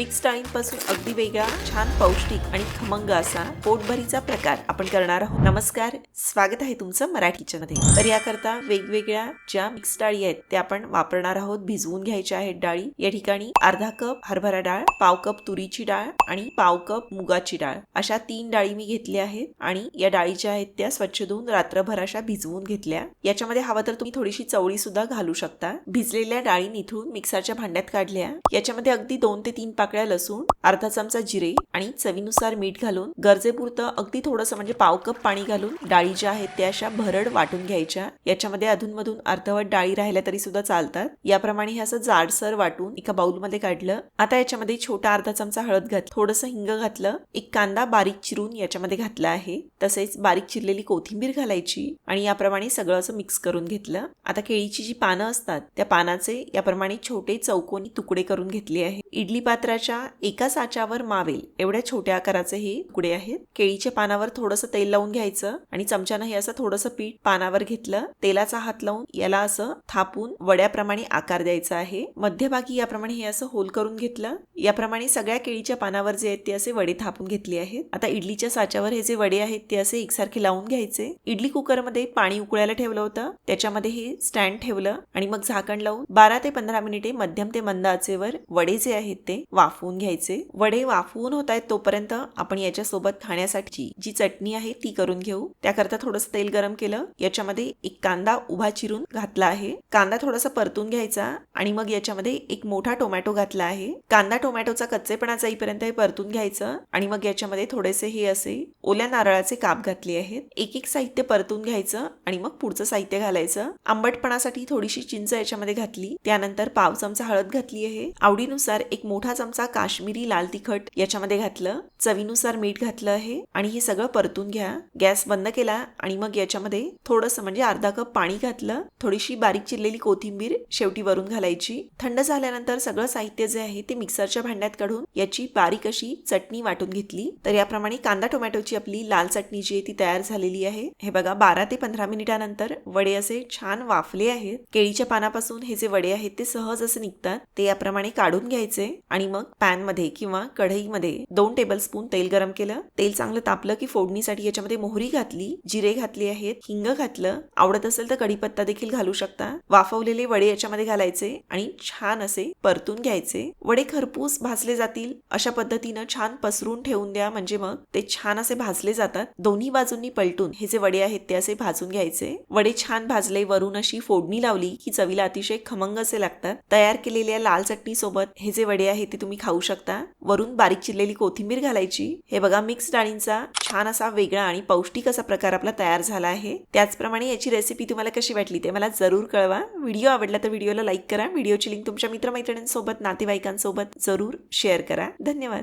Mix डाळींपासून अगदी वेगळा छान पौष्टिक आणि खमंग असा पोटभरीचा प्रकार आपण करणार आहोत. नमस्कार स्वागत आहे तुमचं मराठी मध्ये तर याकरता वेगवेगळ्या ज्या मिक्स डाळी आहेत त्या आपण वापरणार आहोत. भिजवून घ्यायच्या आहेत डाळी. या ठिकाणी अर्धा कप हरभरा डाळ पाव कप तुरीची डाळ आणि पाव कप मुगाची डाळ. अशा तीन डाळी मी घेतल्या आहेत आणि या डाळी ज्या आहेत त्या स्वच्छ धुवून रात्रभर अशा भिजवून घेतल्या. याच्यामध्ये हवा तर तुम्ही थोडीशी चवळी सुद्धा घालू शकता. भिजलेल्या डाळी निथळून मिक्सरच्या भांड्यात काढल्या. याच्यामध्ये अगदी दोन ते तीन पाक पाकळ्या लसूण अर्धा चमचा जिरे आणि चवीनुसार मीठ घालून गरजेपुरतं अगदी थोडंसं म्हणजे पाव कप पाणी घालून डाळी ज्या आहेत त्या अशा भरड वाटून घ्यायच्या. याच्यामध्ये अधूनमधून अर्धवट डाळी राहिल्या तरी सुद्धा चालतात. याप्रमाणे हे असं जाडसर वाटून एका बाउलमध्ये काढलं. आता याच्यामध्ये छोटा अर्धा चमचा हळद घात थोडंसं हिंग घातलं. एक कांदा बारीक चिरून याच्यामध्ये घातला आहे. तसेच बारीक चिरलेली कोथिंबीर घालायची आणि याप्रमाणे सगळं असं मिक्स करून घेतलं. आता केळीची जी पानं असतात त्या पानाचे याप्रमाणे छोटे चौकोनी तुकडे करून घेतले आहे. इडली पात्राच्या एका साच्यावर मावेल. एवढ्या छोट्या आकाराचे हे तुकडे आहेत. केळीच्या पानावर थोडंसं तेल लावून घ्यायचं आणि चमच्यानं हे असं थोडंसं पीठ पानावर घेतलं. तेलाचा हात लावून याला असं थापून वड्याप्रमाणे आकार द्यायचा आहे. मध्यभागी याप्रमाणे हे असं होल करून घेतलं. याप्रमाणे सगळ्या केळीच्या पानावर जे आहेत ते असे वडे थापून घेतले आहेत. आता इडलीच्या साच्यावर हे जे वडे आहेत ते असे एकसारखे लावून घ्यायचे. इडली कुकरमध्ये पाणी उकळायला ठेवलं होतं. त्याच्यामध्ये हे स्टँड ठेवलं आणि मग झाकण लावून बारा ते पंधरा मिनिटे मध्यम ते मंद आचेवर वडे जे आहेत ते वाफवून घ्यायचे. वडे वाफवून होत आहेत तोपर्यंत आपण याच्यासोबत खाण्यासाठी जी चटणी आहे ती करून घेऊ. त्याकरता थोडंसं तेल गरम केलं. याच्यामध्ये एक कांदा उभा चिरून घातला आहे. कांदा थोडासा परतून घ्यायचा आणि मग याच्यामध्ये एक मोठा टोमॅटो घातला आहे. कांदा टोमॅटोचा कच्चेपणा जाईपर्यंत हे परतून घ्यायचं आणि मग याच्यामध्ये थोडेसे हे असे ओल्या नारळाचे काप घातले आहेत. एक एक साहित्य परतून घ्यायचं आणि मग पुढचं साहित्य घालायचं. आंबटपणासाठी थोडीशी चिंच याच्यामध्ये घातली. त्यानंतर पाव चमचा हळद घातली आहे. आवडीनुसार एक मोठा चमचा काश्मीरी लाल तिखट याच्यामध्ये घातलं चवीनुसार मीठ घातलं आहे आणि हे सगळं परतून घ्या. गॅस बंद केला आणि मग याच्यामध्ये थोडंसं म्हणजे अर्धा कप पाणी घातलं थोडीशी बारीक चिरलेली कोथिंबीर शेवटी वरून घालायची. थंड झाल्यानंतर सगळं साहित्य जे आहे ते मिक्सरच्या भांड्यात काढून याची बारीक अशी चटणी वाटून घेतली. तर याप्रमाणे कांदा टोमॅटोची आपली लाल चटणी जी आहे ती तयार झालेली आहे. हे बघा बारा ते पंधरा मिनिटानंतर वडे असे छान वाफले आहेत. केळीच्या पानापासून हे जे वडे आहेत ते सहज असे निघतात. ते याप्रमाणे काढून घ्यायचे आणि मग मग पॅनमध्ये किंवा कढईमध्ये दोन टेबल स्पून तेल गरम केलं. तेल चांगलं तापलं की फोडणीसाठी याच्यामध्ये मोहरी घातली जिरे घातले आहेत हिंग घातलं. आवडत असेल तर कढीपत्ता देखील घालू शकता. वाफवलेले वडे याच्यामध्ये घालायचे आणि छान असे परतून घ्यायचे. वडे खरपूस भाजले जातील. अशा पद्धतीनं छान पसरून ठेवून द्या. म्हणजे मग ते छान असे भाजले जातात. दोन्ही बाजूंनी पलटून हे जे वडे आहेत ते असे भाजून घ्यायचे. वडे छान भाजले वरून अशी फोडणी लावली की चवीला अतिशय खमंग असे लागतात. तयार केलेल्या लाल चटणी सोबत हे जे वडे आहेत ते तुम्ही खाऊ शकता. वरून बारीक चिरलेली कोथिंबीर घालायची. हे बघा मिक्स डाळींचा छान असा वेगळा आणि पौष्टिक असा प्रकार आपला तयार झाला आहे. त्याचप्रमाणे याची रेसिपी तुम्हाला कशी वाटली ते मला जरूर कळवा. व्हिडिओ आवडला तर व्हिडिओला लाईक करा. व्हिडिओची लिंक तुमच्या मित्रमैत्रिणींसोबत नातेवाईकांसोबत जरूर शेअर करा. धन्यवाद.